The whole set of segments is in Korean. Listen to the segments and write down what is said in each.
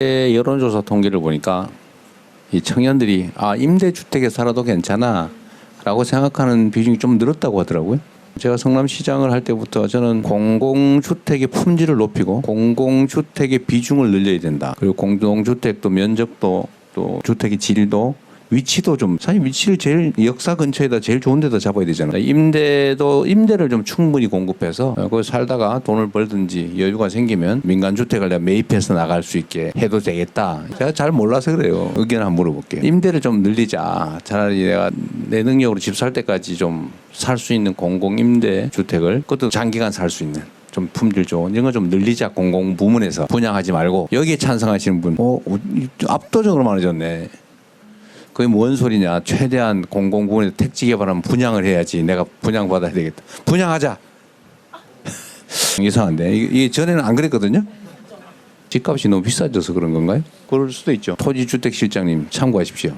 여론조사 통계를 보니까 이 청년들이 아 임대주택에 살아도 괜찮아라고 생각하는 비중이 좀 늘었다고 하더라고요. 제가 성남시장을 할 때부터 저는 공공주택의 품질을 높이고 공공주택의 비중을 늘려야 된다. 그리고 공동주택도 면적도 또 주택의 질도 위치도 좀 사실 위치를 제일 역사 근처에다 제일 좋은 데다 잡아야 되잖아요. 임대도 임대를 좀 충분히 공급해서 어, 거기 살다가 돈을 벌든지 여유가 생기면 민간 주택을 내가 매입해서 나갈 수 있게 해도 되겠다. 제가 잘 몰라서 그래요. 의견 한번 물어볼게요. 임대를 좀 늘리자. 차라리 내가 내 능력으로 집 살 때까지 좀 살 수 있는 공공 임대 주택을 그것도 장기간 살 수 있는 좀 품질 좋은 이런 거 좀 늘리자 공공 부문에서 분양하지 말고 여기에 찬성하시는 분, 어, 압도적으로 많아졌네. 그게 뭔 소리냐? 최대한 공공부문에서 택지 개발하면 분양을 해야지. 내가 분양 받아야 되겠다. 분양하자. 이상한데 이게 전에는 안 그랬거든요. 집값이 너무 비싸져서 그런 건가요? 그럴 수도 있죠. 토지주택실장님 참고하십시오.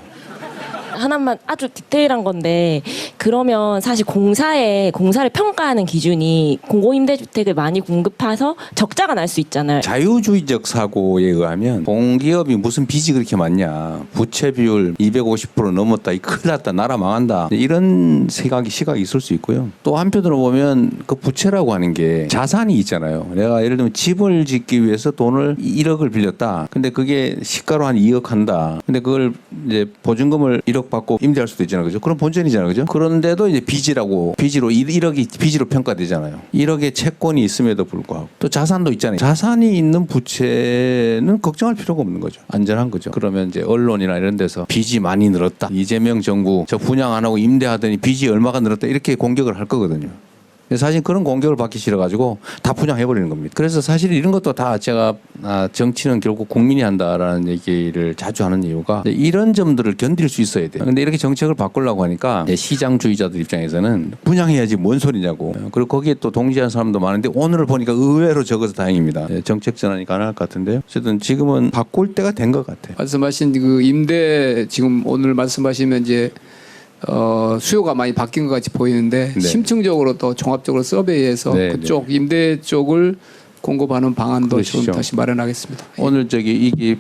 하나만 아주 디테일한 건데 그러면 사실 공사에 공사를 평가하는 기준이 공공임대주택을 많이 공급해서 적자가 날 수 있잖아요. 자유주의적 사고에 의하면 공기업이 무슨 빚이 그렇게 많냐. 부채 비율 250% 넘었다. 이 큰일 났다. 나라 망한다. 이런 생각이 시각이 있을 수 있고요. 또 한편으로 보면 그 부채라고 하는 게 자산이 있잖아요. 내가 예를 들면 집을 짓기 위해서 돈을 1억을 빌렸다. 근데 그게 시가로 한 2억 한다. 근데 그걸 이제 보증금을 1억 받고 임대할 수도 있잖아요. 그죠? 그럼 본전이잖아요. 그죠? 그런데도 이제 빚이라고 빚으로 1억이 빚으로 평가되잖아요. 1억의 채권이 있음에도 불구하고 또 자산도 있잖아요. 자산이 있는 부채는 걱정할 필요가 없는 거죠. 안전한 거죠. 그러면 이제 언론이나 이런 데서 빚이 많이 늘었다. 이재명 정부 저 분양 안 하고 임대하더니 빚이 얼마가 늘었다. 이렇게 공격을 할 거거든요 사실 그런 공격을 받기 싫어가지고 다 분양해버리는 겁니다. 그래서 사실 이런 것도 다 제가 아, 정치는 결국 국민이 한다라는 얘기를 자주 하는 이유가 이런 점들을 견딜 수 있어야 돼요. 근데 이렇게 정책을 바꾸려고 하니까 시장주의자들 입장에서는 분양해야지 뭔 소리냐고. 그리고 거기에 또 동지한 사람도 많은데 오늘을 보니까 의외로 적어서 다행입니다. 네, 정책 전환이 가능할 것 같은데요. 어쨌든 지금은 바꿀 때가 된 것 같아요. 말씀하신 그 임대 지금 오늘 말씀하시면 이제 어, 수요가 많이 바뀐 것 같이 보이는데 네. 심층적으로 또 종합적으로 서베이해서 네, 그쪽 임대 쪽을 공급하는 방안도 그러시죠. 좀 다시 마련하겠습니다. 오늘 저기 이게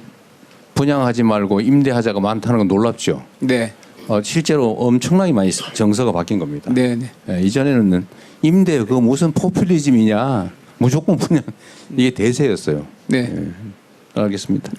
분양하지 말고 임대하자가 많다는 건 놀랍죠. 네, 어, 실제로 엄청나게 많이 정서가 바뀐 겁니다. 네, 네. 예, 이전에는 임대 그거 무슨 포퓰리즘이냐 무조건 분양 이게 대세였어요. 네. 알겠습니다.